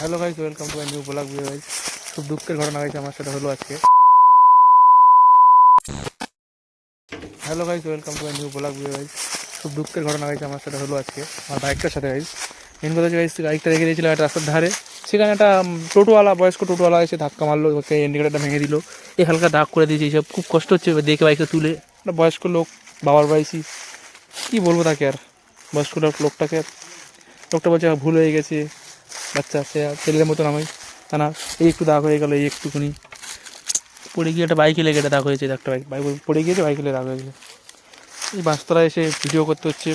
Hello guys welcome to new blog video guys খুব দুঃখের ঘটনা গাইছে আমার সাথে হলো আজকে। Hello guys welcome to new blog video guys খুব দুঃখের ঘটনা গাইছে আমার সাথে হলো আজকে, আমার বাইকটার সাথে গাইজ মেন কথা গাইজ বাইকটা রেখে দিয়েছিলাম একটা রাস্তার ধারে। সেখানে একটা টোটোওয়ালা, বয়স্ক টোটোওয়ালা এসে ধাক্কা মারলো, ওকে ইন্ডিকেটারটা ভেঙে দিল। এই হালকা দাগ করে দিয়েছে এইসব। খুব কষ্ট হচ্ছে দেখে বাইকটা তুলে। একটা বয়স্ক লোক, বাবার বয়সী। কী বলব তাকে আর? বয়স্ক লোকটাকে লোকটা বলছে ভুল হয়ে গেছে। বাচ্চা আর ছেলের মতন আমি তা এই একটু দাগ হয়ে গেলো, এই একটুখানি। পড়ে গিয়ে একটা বাইকে লেগে একটা দাগ হয়েছে একটা বাইক বাইক পড়ে গিয়েছে বাইকে লেগে দাগ হয়ে হয়েছে এই বাঁশতলায় এসে ভিডিও করতে হচ্ছে।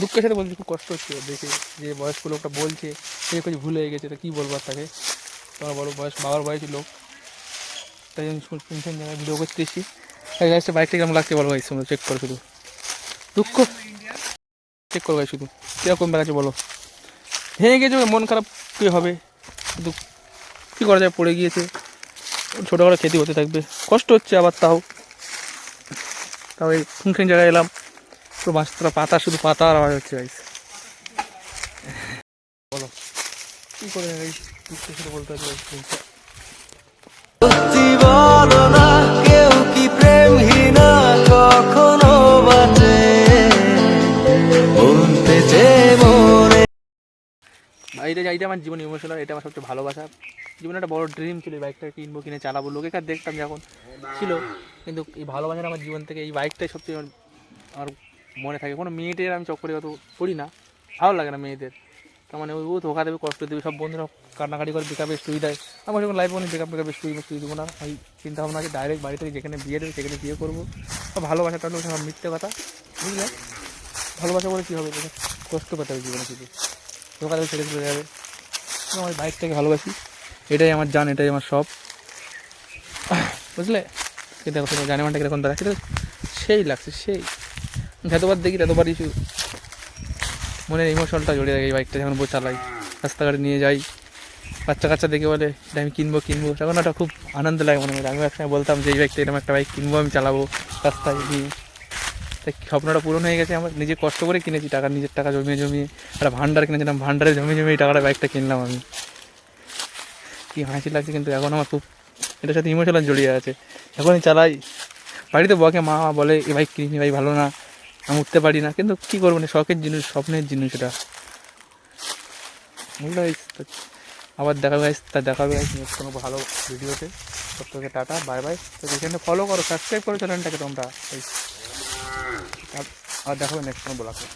দুঃখের সাথে বলছি খুব কষ্ট হচ্ছে দেখে, যে বয়স্ক লোকটা বলছে, সে কিছু ভুল হয়ে গেছে, তা কী বলব তাকে? তোমার বড় বয়স, বাবার বয়সী লোক। তাই জন্য শুনছেন জায়গায় ভিডিও করতে এসেছি। তাই গাছটা বাইকটা কেমন লাগছে বলো ভাই? চেক করো শুধু। দুঃখ। চেক করো ভাই শুধু। কীরকম বেড়াচ্ছে বলো? ভেঙে গেছে, মন খারাপ কী হবে? কিন্তু কী করা যায়? পড়ে গিয়েছে। ছোটো করে খেতে হতে থাকবে। কষ্ট হচ্ছে আবার তাও। তাও এই ফুনখেন জায়গায় এলাম। পুরো মাছটা পাতা, শুধু পাতা আর আওয়াজ হচ্ছে গাইস বলো। কী করে বলতে হবে এটা এইটা আমার জীবন ইমোশনাল এটা আমার সবচেয়ে ভালোবাসা জীবনে একটা বড় ড্রিম ছিল এই বাইকটা কিনবো, কিনে চালাবো। লোকেকার দেখতাম যখন ছিল, কিন্তু এই ভালোবাসাটা আমার জীবন থেকে এই বাইকটাই সবচেয়ে আমার- মনে থাকে। কোনো মেয়েদের আমি চক্করে অত করি না। ভালো লাগে না মেয়েদের। তার মানে ও ধোকা দেবে, কষ্ট দেবে, সব বন্ধুরা কান্নাকাটি করে বেকাপে স্টুই দেয়। আমার যখন লাইফ কোনো বেকাপ বেকাপে স্টুই স্টুই দেবো না, আমি চিন্তা ভাবনা আছে ডাইরেক্ট বাড়ি থেকে যেখানে বিয়ে দেবে, সেখানে বিয়ে করব। ভালোবাসাটা হলো সব মিথ্যে কথা। বুঝলে? ভালোবাসা বলে কী হবে? কষ্ট পেতে হবে জীবনে শুধু ধোকা ছেড়ে চলে যাবে। আমি আমার বাইকটাকে ভালোবাসি। এটাই আমার জান, এটাই আমার সব বুঝলে? এই দেখো, তোমার জানিমানটা কীরকম দাঁড়াচ্ছে? সেই লাগছে, সেই। যতবার দেখি ততবারই শুধু মনের ইমোশনটা জড়িয়ে থাকে এই বাইকটা, যখন চালাই। রাস্তাঘাটে নিয়ে যাই। বাচ্চা কাচ্চা দেখে বলে, এটা আমি কিনবো কিনবো। তখন একটা খুব আনন্দ লাগে মনে হয়। আমি একসময় বলতাম যে, এই বাইকটা এরকম একটা বাইক কিনবো, আমি চালাবো রাস্তায় গিয়ে। তাই স্বপ্নটা পূরণ হয়ে গেছে, আমার নিজে কষ্ট করে কিনেছি টাকা, নিজের টাকা জমিয়ে জমিয়ে একটা ভান্ডার কিনেছিলাম, ভান্ডারে জমিয়ে জমিয়ে টাকাটা বাইকটা কিনলাম আমি। কি হাসি লাগছে কিন্তু, এখন আমার খুব, এটার সাথে ইমোশনাল জড়িয়ে আছে। এখনই চালাই। বাড়িতে বকে, মা বলে, এ বাইক কিনি ভাই ভালো না, আমি উঠতে পারি না। কিন্তু কী করব না, শখের জিনিস, স্বপ্নের জিনিস এটা। আবার দেখা গাইস তা দেখাবে কোনো ভালো ভিডিওতে সব টাটা বাই বাই তো এখানে ফলো করো সাবস্ক্রাইব করো চ্যানেলটাকে তোমরা। আর- দেখাবো নেক্সট কোনো ব্লগে